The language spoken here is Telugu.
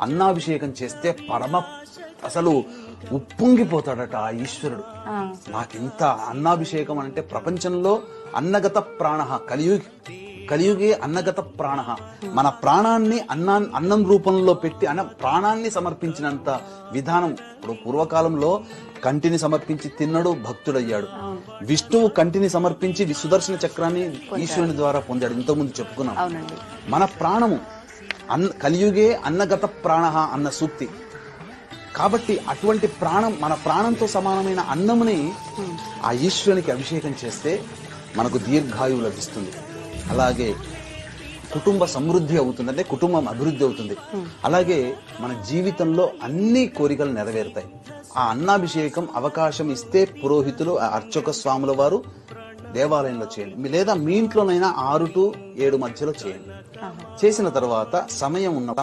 అన్నాభిషేకం చేస్తే పరమ అసలు ఉప్పొంగిపోతాడట ఆ ఈశ్వరుడు. నాకింత అన్నాభిషేకం అంటే ప్రపంచంలో అన్నగత ప్రాణ కలియుగి కలియుగే అన్నగత ప్రాణ. మన ప్రాణాన్ని అన్నా అన్నం రూపంలో పెట్టి అన్న ప్రాణాన్ని సమర్పించినంత విధానం ఇప్పుడు పూర్వకాలంలో కంటిని సమర్పించి తిన్నడు భక్తుడయ్యాడు. విష్ణువు కంటిని సమర్పించి వి- సుదర్శన చక్రాన్ని ఈశ్వరుని ద్వారా పొందాడు. ఇంతకుముందు చెప్పుకున్నాం. మన ప్రాణము అన్న కలియుగే అన్నగత ప్రాణ అన్న సూక్తి. కాబట్టి అటువంటి ప్రాణం మన ప్రాణంతో సమానమైన అన్నముని ఆ ఈశ్వరునికి అభిషేకం చేస్తే మనకు దీర్ఘాయువు లభిస్తుంది. అలాగే కుటుంబ సమృద్ధి అవుతుంది. అంటే కుటుంబం అభివృద్ధి అవుతుంది. అలాగే మన జీవితంలో అన్ని కోరికలు నెరవేరుతాయి. ఆ అన్నాభిషేకం అవకాశం ఇస్తే పురోహితులు ఆ అర్చక స్వాముల వారు దేవాలయంలో చేయండి. లేదా మీ ఇంట్లోనైనా ఆరు టు ఏడు మధ్యలో చేయండి. చేసిన తర్వాత సమయం ఉన్న